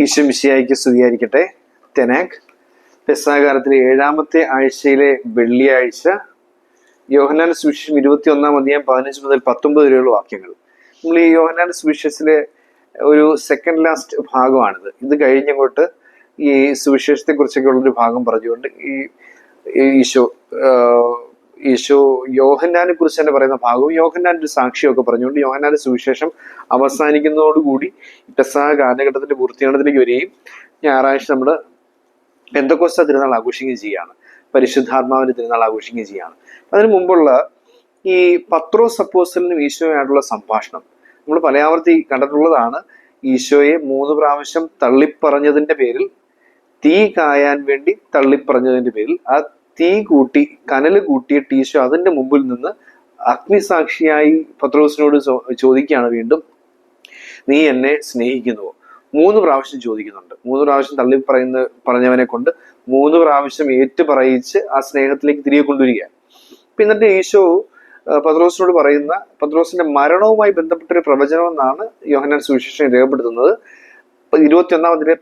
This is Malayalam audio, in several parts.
ഈശോ മിശിയായിക്ക് സ്തുതിയായിരിക്കട്ടെ. തെനാക് പെസാകാലത്തിലെ ഏഴാമത്തെ ആഴ്ചയിലെ വെള്ളിയാഴ്ച യോഹനാൻ സുവിശേഷം ഇരുപത്തി ഒന്നാം അധ്യായം പതിനഞ്ച് മുതൽ പത്തൊമ്പത് വരെയുള്ള വാക്യങ്ങൾ. നമ്മൾ ഈ യോഹനാൻ സുവിശേഷത്തിലെ ഒരു സെക്കൻഡ് ലാസ്റ്റ് ഭാഗമാണിത്. ഇത് കഴിഞ്ഞങ്ങോട്ട് ഈ സുവിശേഷത്തെ കുറിച്ചൊക്കെ ഉള്ളൊരു ഭാഗം പറഞ്ഞുകൊണ്ട് ഈ ഈശോ ഈശോ യോഹന്നാനെ കുറിച്ച് തന്നെ പറയുന്ന ഭാഗവും യോഹന്നാന്റെ ഒരു സാക്ഷിയൊക്കെ പറഞ്ഞുകൊണ്ട് യോഹന്നാന്റെ സുവിശേഷം അവസാനിക്കുന്നതോടുകൂടി പെസഹ കാലഘട്ടത്തിന്റെ പൂർത്തീകരണത്തിലേക്ക് വരികയും ഞായറാഴ്ച നമ്മൾ എന്തൊക്കെ തിരുനാൾ ആഘോഷിക്കുകയും ചെയ്യുകയാണ്. പരിശുദ്ധാത്മാവിന്റെ തിരുനാൾ ആഘോഷിക്കുകയും ചെയ്യുകയാണ്. അതിനു മുമ്പുള്ള ഈ പത്രോ സപ്പോസലിനും ഈശോയായിട്ടുള്ള സംഭാഷണം നമ്മൾ പലയാവർത്തി കണ്ടിട്ടുള്ളതാണ്. ഈശോയെ മൂന്ന് പ്രാവശ്യം തള്ളിപ്പറഞ്ഞതിന്റെ പേരിൽ തീ കായാൻ വേണ്ടി തള്ളിപ്പറഞ്ഞതിന്റെ പേരിൽ ആ തീ കൂട്ടി കനൽ കൂട്ടിയ ടീശോ അതിന്റെ മുമ്പിൽ നിന്ന് അഗ്നിസാക്ഷിയായി പത്രോസിനോട് ചോദിക്കുകയാണ് വീണ്ടും. നീ എന്നെ സ്നേഹിക്കുന്നുവോ? മൂന്ന് പ്രാവശ്യം ചോദിക്കുന്നുണ്ട്. മൂന്ന് പ്രാവശ്യം തള്ളി പറയുന്ന പറഞ്ഞവനെ കൊണ്ട് മൂന്ന് പ്രാവശ്യം ഏറ്റു പറയിച്ച് ആ സ്നേഹത്തിലേക്ക് തിരികെ കൊണ്ടുവരിക എന്നിട്ട് ഈശോ പത്രോസിനോട് പറയുന്ന പത്രോസിന്റെ മരണവുമായി ബന്ധപ്പെട്ട ഒരു പ്രവചനം എന്നാണ് യോഹന്നാൻ സുവിശേഷം രേഖപ്പെടുത്തുന്നത്. ഇരുപത്തി ഒന്നാം അതിലെ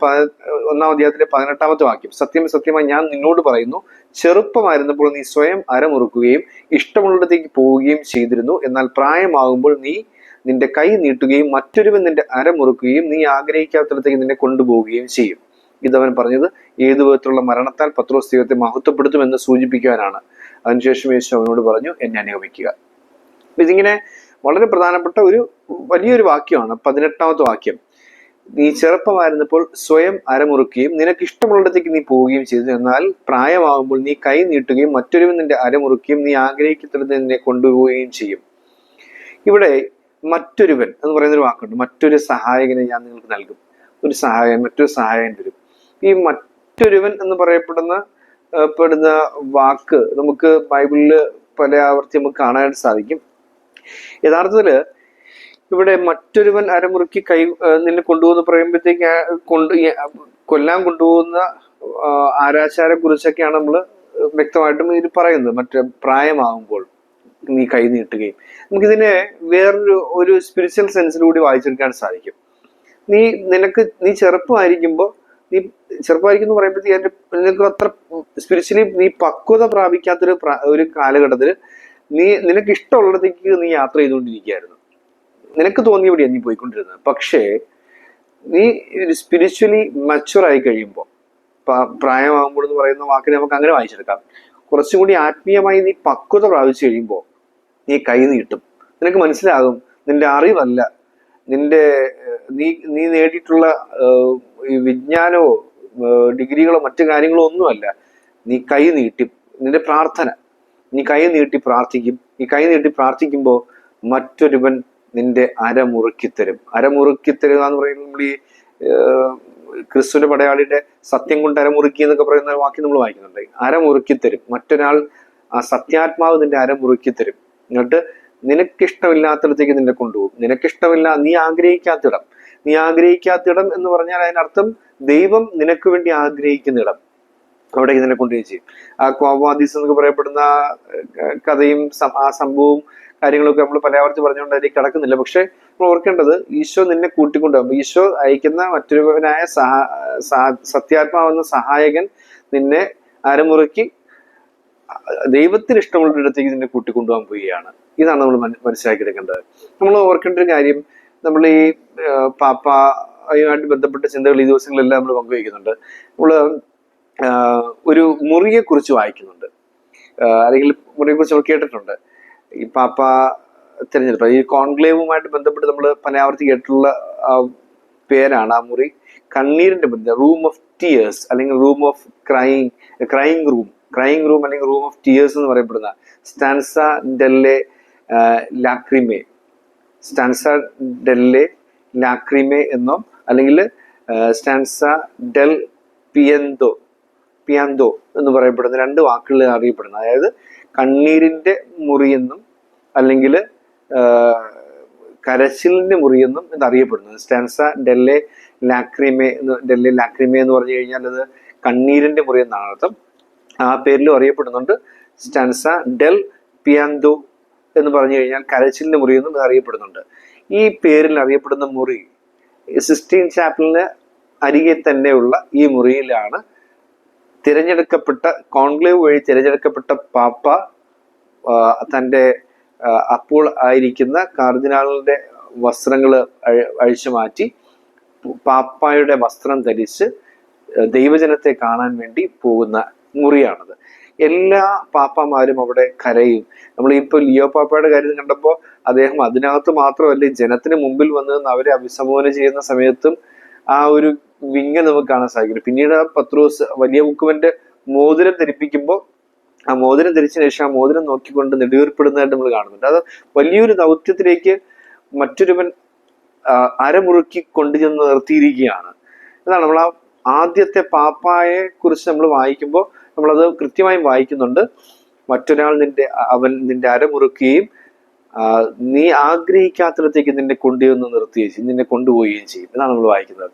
ഒന്നാം അധ്യായത്തിലെ പതിനെട്ടാമത്തെ വാക്യം. സത്യം സത്യമായി ഞാൻ നിന്നോട് പറയുന്നു ചെറുപ്പമായിരുന്നപ്പോൾ നീ സ്വയം അരമുറുക്കുകയും ഇഷ്ടമുള്ളിടത്തേക്ക് പോവുകയും ചെയ്തിരുന്നു. എന്നാൽ പ്രായമാകുമ്പോൾ നീ നിന്റെ കൈ നീട്ടുകയും മറ്റൊരുവൻ നിന്റെ അരമുറുക്കുകയും നീ ആഗ്രഹിക്കാത്തിടത്തേക്ക് നിന്നെ കൊണ്ടുപോവുകയും ചെയ്യും. ഇതവൻ പറഞ്ഞത് ഏതു വിധത്തിലുള്ള മരണത്താൽ പത്രോസ് ദൈവത്തെ മഹത്വപ്പെടുത്തുമെന്ന് സൂചിപ്പിക്കുവാനാണ്. അതിനുശേഷം യേശു അവനോട് പറഞ്ഞു എന്നെ അനുഗമിക്കുക. ഇതിങ്ങനെ വളരെ പ്രധാനപ്പെട്ട ഒരു വലിയൊരു വാക്യമാണ് പതിനെട്ടാമത്തെ വാക്യം. നീ ചെറുപ്പമായിരുന്നപ്പോൾ സ്വയം അരമുറുക്കുകയും നിനക്ക് ഇഷ്ടമുള്ളിടത്തേക്ക് നീ പോവുകയും ചെയ്തു. എന്നാൽ പ്രായമാകുമ്പോൾ നീ കൈ നീട്ടുകയും മറ്റൊരുവൻ നിന്റെ അരമുറുക്കുകയും നീ ആഗ്രഹിക്കുന്നിടത്ത് നിന്നെ കൊണ്ടുപോവുകയും ചെയ്യും. ഇവിടെ മറ്റൊരുവൻ എന്ന് പറയുന്ന ഒരു വാക്കുണ്ട്. മറ്റൊരു സഹായകനെ ഞാൻ നിങ്ങൾക്ക് നൽകും. ഒരു സഹായകൻ മറ്റൊരു സഹായകൻ വരും ഈ മറ്റൊരുവൻ എന്ന് പറയപ്പെടുന്ന പെടുന്ന വാക്ക് നമുക്ക് ബൈബിളിൽ പല ആവർത്തി നമുക്ക് കാണാനായിട്ട് സാധിക്കും. യഥാർത്ഥത്തിൽ ഇവിടെ മറ്റൊരുവൻ അരമുറുക്കി കൈ നിന്ന് കൊണ്ടുപോകുന്ന പറയുമ്പോഴത്തേക്ക് കൊണ്ട് കൊല്ലാൻ കൊണ്ടുപോകുന്ന ആരാശാരെ കുറിച്ചൊക്കെയാണ് നമ്മൾ വ്യക്തമായിട്ടും ഇത് പറയുന്നത്. മറ്റേ പ്രായമാകുമ്പോൾ നീ കൈ നീട്ടുകയും നമുക്കിതിനെ വേറൊരു ഒരു സ്പിരിച്വൽ സെൻസിലൂടെ വായിച്ചെടുക്കാൻ സാധിക്കും. നീ നിനക്ക് നീ ചെറുപ്പമായിരിക്കുമ്പോൾ നീ ചെറുപ്പമായിരിക്കും എന്ന് പറയുമ്പോഴത്തേക്ക് എന്റെ നിനക്ക് അത്ര സ്പിരിച്വലി നീ പക്വത പ്രാപിക്കാത്തൊരു ഒരു കാലഘട്ടത്തിൽ നീ നിനക്ക് ഇഷ്ടമുള്ളിടത്തേക്ക് നീ യാത്ര ചെയ്തുകൊണ്ടിരിക്കുകയായിരുന്നു. നിനക്ക് തോന്നിയവിടെയാണ് നീ പോയിക്കൊണ്ടിരുന്നത്. പക്ഷേ നീ സ്പിരിച്വലി മച്ചുവർ ആയി കഴിയുമ്പോൾ പ്രായമാകുമ്പോൾ എന്ന് പറയുന്ന വാക്കിനെ നമുക്ക് അങ്ങനെ വായിച്ചെടുക്കാം. കുറച്ചും കൂടി ആത്മീയമായി നീ പക്വത പ്രാപിച്ചു കഴിയുമ്പോൾ നീ കൈ നീട്ടും. നിനക്ക് മനസ്സിലാകും നിന്റെ അറിവല്ല. നിന്റെ നീ നീ നേടിയിട്ടുള്ള വിജ്ഞാനമോ ഡിഗ്രികളോ മറ്റു കാര്യങ്ങളോ ഒന്നുമല്ല. നീ കൈ നീട്ടി നിന്റെ പ്രാർത്ഥന. നീ കൈ നീട്ടി പ്രാർത്ഥിക്കും. നീ കൈ നീട്ടി പ്രാർത്ഥിക്കുമ്പോൾ മറ്റൊരുവൻ നിന്റെ അരമുറുക്കിത്തരും അരമുറുക്കിത്തരുക എന്ന് പറയുന്നത് നമ്മൾ ഈ ക്രിസ്തുവിന്റെ പടയാളിയുടെ സത്യം കൊണ്ട് അരമുറുക്കി എന്നൊക്കെ പറയുന്ന വാക്യം നമ്മൾ വായിക്കുന്നുണ്ട്. അരമുറുക്കിത്തരും മറ്റൊരാൾ ആ സത്യാത്മാവ് നിന്റെ അരമുറുക്കിത്തരും എന്നിട്ട് നിനക്കിഷ്ടമില്ലാത്തിടത്തേക്ക് നിന്നെ കൊണ്ടുപോകും. നിനക്കിഷ്ടമില്ല നീ ആഗ്രഹിക്കാത്തിടം. നീ ആഗ്രഹിക്കാത്തിടം എന്ന് പറഞ്ഞാൽ അതിനർത്ഥം ദൈവം നിനക്ക് വേണ്ടി ആഗ്രഹിക്കുന്ന ഇടം അവിടേക്ക് നിന്നെ കൊണ്ടുപോയി ചെയ്യും. ആ കോവാദീസ് എന്നൊക്കെ പറയപ്പെടുന്ന കഥയും ആ സംഭവവും കാര്യങ്ങളൊക്കെ നമ്മൾ പലയാവർത്തി പറഞ്ഞുകൊണ്ട് അതിലേക്ക് കിടക്കുന്നില്ല. പക്ഷെ നമ്മൾ ഓർക്കേണ്ടത് ഈശോ നിന്നെ കൂട്ടിക്കൊണ്ടുപോകും ഈശോ അയക്കുന്ന മറ്റൊരുവനായ സഹാ സത്യാത്മാവെന്ന സഹായകൻ നിന്നെ അരമുറക്കി ദൈവത്തിന് ഇഷ്ടമുള്ളൊരിടത്തേക്ക് നിന്നെ കൂട്ടിക്കൊണ്ടുപോകാൻ പോവുകയാണ്. ഇതാണ് നമ്മൾ മനസ്സിലാക്കി എടുക്കേണ്ടത് നമ്മൾ ഓർക്കേണ്ട ഒരു കാര്യം നമ്മൾ ഈ പാപ്പ അതുമായിട്ട് ബന്ധപ്പെട്ട ചിന്തകൾ ഈ ദിവസങ്ങളെല്ലാം നമ്മൾ പങ്കുവയ്ക്കുന്നുണ്ട്. നമ്മൾ ഒരു മുറിയെക്കുറിച്ച് വായിക്കുന്നുണ്ട്. അല്ലെങ്കിൽ മുറിയെക്കുറിച്ച് നമ്മൾ കേട്ടിട്ടുണ്ട്. ഈ പാപ്പ തിരഞ്ഞെടുപ്പ് ഈ കോൺക്ലേവുമായിട്ട് ബന്ധപ്പെട്ട് നമ്മൾ പനയാവർത്തി കേട്ടിട്ടുള്ള പേരാണ് ആ മുറി. കണ്ണീരിന്റെ ബന്ധം റൂം ഓഫ് ടിയേഴ്സ് അല്ലെങ്കിൽ room of crying crying room crying room അല്ലെങ്കിൽ റൂം ഓഫ് ടിയേഴ്സ് എന്ന് പറയപ്പെടുന്ന സ്റ്റാൻസ ഡെല്ലെ ലാക്രിമേ സ്റ്റാൻസ ഡെല്ലെ ലാക്രിമേ എന്നോ അല്ലെങ്കിൽ സ്റ്റാൻസ ഡെൽ പിയന്തോ പിയാന്തോ എന്ന് പറയപ്പെടുന്ന രണ്ട് വാക്കുകളിൽ അറിയപ്പെടുന്നത് അതായത് കണ്ണീരിന്റെ മുറിയെന്നും അല്ലെങ്കിൽ കരച്ചിലിന്റെ മുറിയെന്നും ഇത് അറിയപ്പെടുന്നത് സ്റ്റാൻസ ഡെല്ലെ ലാക്രിമേ എന്ന് ഡെല്ലെ ലാക്രിമേ എന്ന് പറഞ്ഞു കഴിഞ്ഞാൽ അത് കണ്ണീരിന്റെ മുറി എന്നാണ് അർത്ഥം. ആ പേരിലും അറിയപ്പെടുന്നുണ്ട്. സ്റ്റാൻസ ഡെൽ പിയാന്തോ എന്ന് പറഞ്ഞു കഴിഞ്ഞാൽ കരച്ചിലിന്റെ മുറി എന്നും അറിയപ്പെടുന്നുണ്ട്. ഈ പേരിൽ അറിയപ്പെടുന്ന മുറി സിസ്റ്റീൻ ചാപ്പലിന് അരികെ തന്നെയുള്ള ഈ മുറിയിലാണ് തിരഞ്ഞെടുക്കപ്പെട്ട കോൺക്ലേവ് വഴി തിരഞ്ഞെടുക്കപ്പെട്ട പാപ്പ തന്റെ അപ്പോൾ ആയിരിക്കുന്ന കാർദിനാളിന്റെ വസ്ത്രങ്ങൾ അഴിച്ചു മാറ്റി പാപ്പായുടെ വസ്ത്രം ധരിച്ച് ദൈവജനത്തെ കാണാൻ വേണ്ടി പോകുന്ന മുറിയാണത്. എല്ലാ പാപ്പമാരും അവിടെ കരയും. നമ്മൾ ഇപ്പോൾ ലിയോ പാപ്പയുടെ കാര്യം കണ്ടപ്പോൾ അദ്ദേഹം അതിനകത്ത് മാത്രമല്ല ജനത്തിന് മുമ്പിൽ വന്ന് അവരെ അഭിസംബോധന ചെയ്യുന്ന സമയത്തും ആ ഒരു വിങ്ങ് നമുക്ക് കാണാൻ സാധിക്കുന്നു. പിന്നീട് ആ പത്രോസ് വലിയ മുക്കുവന്റെ മോതിരം ധരിപ്പിക്കുമ്പോൾ ആ മോതിരം ധരിച്ചതിന് ശേഷം ആ മോതിരം നോക്കിക്കൊണ്ട് നെടുവേർപ്പെടുന്നതായിട്ട് നമ്മൾ കാണുന്നുണ്ട്. അത് വലിയൊരു ദൗത്യത്തിലേക്ക് മറ്റൊരുവൻ അരമുറുക്കി അരമുറുക്കി കൊണ്ടുചെന്ന് നിർത്തിയിരിക്കുകയാണ്. ഇതാണ് നമ്മൾ ആ ആദ്യത്തെ പാപ്പായെ കുറിച്ച് നമ്മൾ വായിക്കുമ്പോൾ നമ്മളത് കൃത്യമായും വായിക്കുന്നുണ്ട്. മറ്റൊരാൾ നിന്റെ അവൻ നിന്റെ അരമുറുക്കുകയും നീ ആഗ്രഹിക്കാത്തിടത്തേക്ക് നിന്നെ കൊണ്ടുവന്ന് നിർത്തുകയും ചെയ്യും നിന്നെ കൊണ്ടുപോവുകയും ചെയ്യും. എന്നാണ് നമ്മൾ വായിക്കുന്നത്.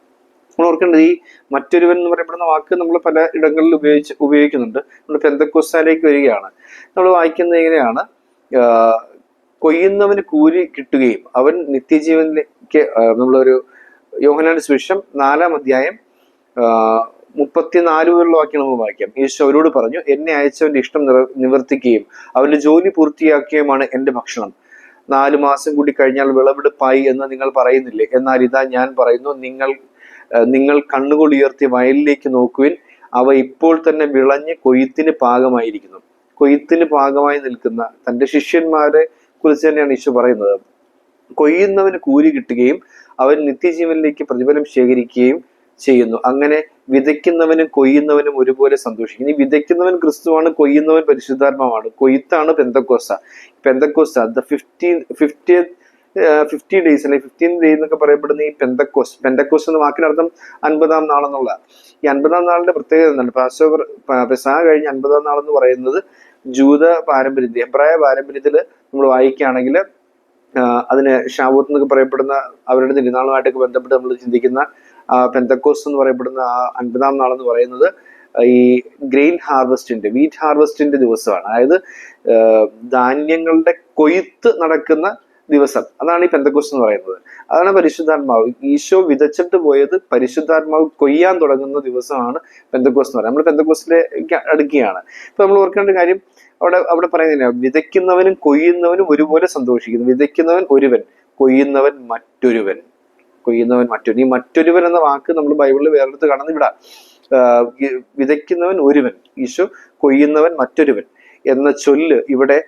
നമ്മൾ ഓർക്കേണ്ടത് ഈ മറ്റൊരുവൻ എന്ന് പറയപ്പെടുന്ന വാക്ക് നമ്മൾ പല ഇടങ്ങളിൽ ഉപയോഗിച്ച് ഉപയോഗിക്കുന്നുണ്ട്. നമ്മൾ പെന്തക്കോസ്താലേക്ക് വരികയാണ്. നമ്മൾ വായിക്കുന്നത് എങ്ങനെയാണ്? കൊയ്യുന്നവന് കൂലി കിട്ടുകയും അവൻ നിത്യജീവനിലേക്ക് നമ്മളൊരു യോഹനാന്റെ സുവിശേഷം നാലാം അധ്യായം മുപ്പത്തിനാല് മുതലുള്ള വാക്യം നമ്മൾ വായിക്കാം. യേശു അവരോട് പറഞ്ഞു എന്നെ അയച്ചവന്റെ ഇഷ്ടം നിറ- നിവർത്തിക്കുകയും അവന്റെ ജോലി പൂർത്തിയാക്കുകയുമാണ് എന്റെ ഭക്ഷണം. നാലു മാസം കൂടി കഴിഞ്ഞാൽ വിളവെടുപ്പായി എന്ന് നിങ്ങൾ പറയുന്നില്ലേ? എന്നാൽ ഇതാ ഞാൻ പറയുന്നു നിങ്ങൾ നിങ്ങൾ കണ്ണുകൾ ഉയർത്തി വയലിലേക്ക് നോക്കുവിൻ. അവ ഇപ്പോൾ തന്നെ വിളഞ്ഞ് കൊയ്ത്തിന് പാകമായിരിക്കുന്നു. കൊയ്ത്തിന് പാകമായി നിൽക്കുന്ന തന്റെ ശിഷ്യന്മാരെ കുറിച്ച് തന്നെയാണ് ഈശോ പറയുന്നത്. കൊയ്യുന്നവന് കൂലി കിട്ടുകയും അവൻ നിത്യജീവനിലേക്ക് പ്രതിഫലം ശേഖരിക്കുകയും ചെയ്യുന്നു. അങ്ങനെ വിതയ്ക്കുന്നവനും കൊയ്യുന്നവനും ഒരുപോലെ സന്തോഷിക്കുന്നു ഈ വിതയ്ക്കുന്നവൻ ക്രിസ്തുവാണ് കൊയ്യുന്നവൻ പരിശുദ്ധാത്മാവാണ്. കൊയ്ത്താണ് പെന്തക്കോസ പെന്തക്കോസ the fifteen fifty fifty days അല്ലെങ്കിൽ ഫിഫ്റ്റീൻ ഡേ എന്നൊക്കെ പറയപ്പെടുന്ന ഈ പെന്തക്കോസ് പെന്തക്കോസ് എന്ന വാക്കിനർത്ഥം അൻപതാം നാളെന്നുള്ള. ഈ അൻപതാം നാളിന്റെ പ്രത്യേകത എന്താണ്? പാസോവർ പെസാ കഴിഞ്ഞ് അൻപതാം നാളെന്ന് പറയുന്നത് ജൂത പാരമ്പര്യത്തിൽ എബ്രായ പാരമ്പര്യത്തിൽ നമ്മൾ വായിക്കുകയാണെങ്കിൽ അതിന് ഷാവൂത്ത് എന്നൊക്കെ പറയപ്പെടുന്ന അവരുടെ തിരുനാളുമായിട്ടൊക്കെ ബന്ധപ്പെട്ട് നമ്മൾ ചിന്തിക്കുന്ന പെന്തക്കോസ് എന്ന് പറയപ്പെടുന്ന ആ അൻപതാം നാളെന്ന് പറയുന്നത് ഈ ഗ്രെയിൻ ഹാർവസ്റ്റിന്റെ വീറ്റ് ഹാർവസ്റ്റിന്റെ ദിവസമാണ്. അതായത് ധാന്യങ്ങളുടെ കൊയ്ത്ത് നടക്കുന്ന ദിവസം. അതാണ് ഈ പെന്തക്കോസ് എന്ന് പറയുന്നത്. അതാണ് പരിശുദ്ധാത്മാവ്. ഈശോ വിതച്ചിട്ട് പോയത് പരിശുദ്ധാത്മാവ് കൊയ്യാൻ തുടങ്ങുന്ന ദിവസമാണ് പെന്തക്കോസ് എന്ന് പറയുന്നത്. നമ്മൾ പെന്തക്കോസിലെ അടുക്കുകയാണ്. ഇപ്പൊ നമ്മൾ ഓർക്കേണ്ട കാര്യം അവിടെ അവിടെ പറയുന്നില്ല വിതയ്ക്കുന്നവനും കൊയ്യുന്നവനും ഒരുപോലെ സന്തോഷിക്കുന്നു. വിതയ്ക്കുന്നവൻ ഒരുവൻ കൊയ്യുന്നവൻ മറ്റൊരുവൻ. കൊയ്യുന്നവൻ മറ്റൊരു. ഈ മറ്റൊരുവൻ എന്ന വാക്ക് നമ്മൾ ബൈബിളിൽ വേറെടുത്ത് കാണുന്ന ഇവിടെ വിതയ്ക്കുന്നവൻ ഒരുവൻ ഈശോ കൊയ്യുന്നവൻ മറ്റൊരുവൻ എന്ന ചൊല്ല് ഇവിടെ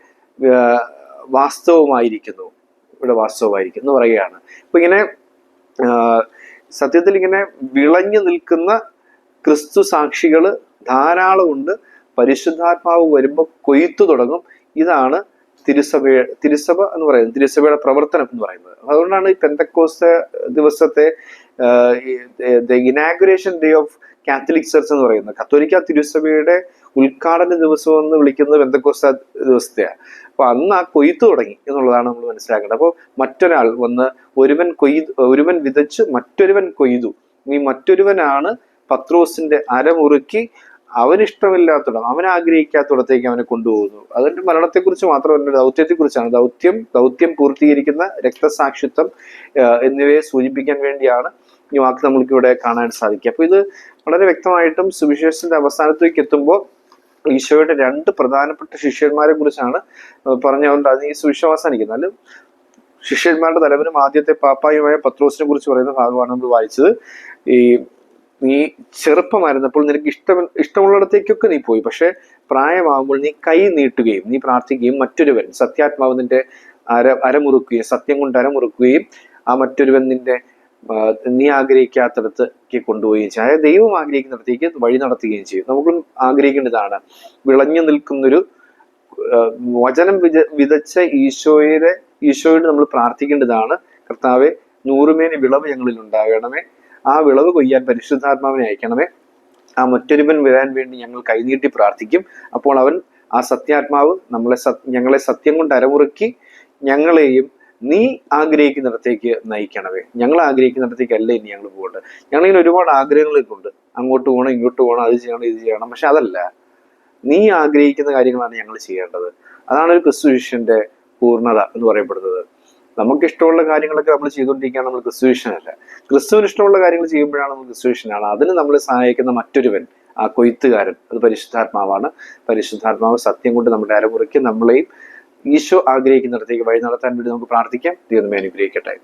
വാസ്തവമായിരിക്കുന്നു. ഇവിടെ വാസ്തവമായിരിക്കും എന്ന് പറയുകയാണ്. അപ്പൊ ഇങ്ങനെ സത്യത്തിൽ ഇങ്ങനെ വിളഞ്ഞു നിൽക്കുന്ന ക്രിസ്തു സാക്ഷികൾ ധാരാളമുണ്ട്. പരിശുദ്ധാത്മാവ് വരുമ്പോൾ കൊയ്ത്തു തുടങ്ങും. ഇതാണ് തിരുസഭ തിരുസഭ എന്ന് പറയുന്നത് തിരുസഭയുടെ പ്രവർത്തനം എന്ന് പറയുന്നത്. അതുകൊണ്ടാണ് ഈ പെന്തക്കോസ് ദിവസത്തെ inauguration day of Catholic church എന്ന് പറയുന്നത്. കത്തോലിക്ക തിരുസഭയുടെ ഉദ്ഘാടന ദിവസം എന്ന് വിളിക്കുന്നത് ബന്ധക്കോസ്ത ദിവസത്തെയാണ് അപ്പൊ അന്ന് ആ കൊയ്ത്ത് തുടങ്ങി എന്നുള്ളതാണ് നമ്മൾ മനസ്സിലാക്കേണ്ടത്. അപ്പോൾ മറ്റൊരാൾ വന്ന് ഒരുവൻ കൊയ്ത് ഒരുവൻ വിതച്ച് മറ്റൊരുവൻ കൊയ്തു. ഈ മറ്റൊരുവനാണ് പത്രോസിന്റെ അരമുറുക്കി അവനിഷ്ടമില്ലാത്തിടം അവൻ ആഗ്രഹിക്കാത്തിടത്തേക്ക് അവനെ കൊണ്ടുപോകുന്നു. അതിന്റെ മരണത്തെക്കുറിച്ച് മാത്രമല്ല ദൗത്യത്തെക്കുറിച്ചാണ്. ദൗത്യം ദൗത്യം പൂർത്തീകരിക്കുന്ന രക്തസാക്ഷിത്വം എന്നിവയെ സൂചിപ്പിക്കാൻ വേണ്ടിയാണ് ഈ വാക്ക് നമ്മൾക്ക് ഇവിടെ കാണാൻ സാധിക്കും. അപ്പൊ ഇത് വളരെ വ്യക്തമായിട്ടും സുവിശേഷത്തിന്റെ അവസാനത്തേക്ക് എത്തുമ്പോൾ ഈശോയുടെ രണ്ട് പ്രധാനപ്പെട്ട ശിഷ്യന്മാരെ കുറിച്ചാണ് പറഞ്ഞുകൊണ്ട് അത് ഈ സുവിശേഷം അവസാനിക്കുന്നത്. അല്ല ശിഷ്യന്മാരുടെ തലവനും ആദ്യത്തെ പാപ്പായുമായ പത്രോസിനെ കുറിച്ച് പറയുന്ന ഭാഗമാണ് നമ്മൾ വായിച്ചത്. ഈ നീ ചെറുപ്പമായിരുന്നപ്പോൾ നിനക്ക് ഇഷ്ടം ഇഷ്ടമുള്ളിടത്തേക്കൊക്കെ നീ പോയി പക്ഷെ പ്രായമാകുമ്പോൾ നീ കൈ നീട്ടുകയും നീ പ്രാർത്ഥിക്കുകയും മറ്റൊരുവൻ സത്യാത്മാവ് നിന്റെ അര അരമുറുക്കുകയും സത്യം കൊണ്ട് അരമുറുക്കുകയും ആ മറ്റൊരുവൻ നിന്റെ നീ ആഗ്രഹിക്കാത്തടത്തേക്ക് കൊണ്ടുപോവുകയും ചെയ്യും. അതായത് ദൈവം ആഗ്രഹിക്കുന്നിടത്തേക്ക് വഴി നടത്തുകയും ചെയ്യും. നമുക്കും ആഗ്രഹിക്കേണ്ടതാണ്. വിളഞ്ഞു നിൽക്കുന്നൊരു വചനം വിത വിതച്ച ഈശോയുടെ ഈശോയോട് നമ്മൾ പ്രാർത്ഥിക്കേണ്ടതാണ്. കർത്താവെ നൂറുമേനി വിളവ് ഞങ്ങളിൽ ഉണ്ടാകണമേ. ആ വിളവ് കൊയ്യാൻ പരിശുദ്ധാത്മാവിനെ അയക്കണമേ. ആ മറ്റൊരുവൻ വരാൻ വേണ്ടി ഞങ്ങൾ കൈനീട്ടി പ്രാർത്ഥിക്കും. അപ്പോൾ അവൻ ആ സത്യാത്മാവ് നമ്മളെ സത് ഞങ്ങളെ സത്യം കൊണ്ട് അരമുറുക്കി ഞങ്ങളെയും നീ ആഗ്രഹിക്കുന്നിടത്തേക്ക് നയിക്കണമേ. ഞങ്ങൾ ആഗ്രഹിക്കുന്നിടത്തേക്കല്ല ഇനി ഞങ്ങൾ പോകേണ്ടത്. ഞങ്ങളിങ്ങനെ ഒരുപാട് ആഗ്രഹങ്ങളൊക്കെ ഉണ്ട്. അങ്ങോട്ട് പോകണം ഇങ്ങോട്ട് പോകണം അത് ചെയ്യണം ഇത് ചെയ്യണം. പക്ഷെ അതല്ല. നീ ആഗ്രഹിക്കുന്ന കാര്യങ്ങളാണ് ഞങ്ങൾ ചെയ്യേണ്ടത്. അതാണ് ഒരു ക്രിസ്തു ശിഷ്യന്റെ പൂർണത എന്ന് പറയപ്പെടുന്നത്. നമുക്ക് ഇഷ്ടമുള്ള കാര്യങ്ങളൊക്കെ നമ്മൾ ചെയ്തുകൊണ്ടിരിക്കുകയാണ് നമ്മൾ ക്രിസ്തുവിഷനല്ല ക്രിസ്തുവിന് ഇഷ്ടമുള്ള കാര്യങ്ങൾ ചെയ്യുമ്പോഴാണ് നമ്മൾ ക്രിസ്തുവിഷനാണ് അതിന് നമ്മളെ സഹായിക്കുന്ന മറ്റൊരുവൻ ആ കൊയ്ത്തുകാരൻ അത് പരിശുദ്ധാത്മാവാണ്. പരിശുദ്ധാത്മാവ് സത്യം കൊണ്ട് നമ്മുടെ അരമുറയ്ക്ക് നമ്മളെയും ഈശോ ആഗ്രഹിക്കുന്നിടത്തേക്ക് വഴി നടത്താൻ വേണ്ടി നമുക്ക് പ്രാർത്ഥിക്കാം. ദൈവമേ അനുഗ്രഹിക്കട്ടെ.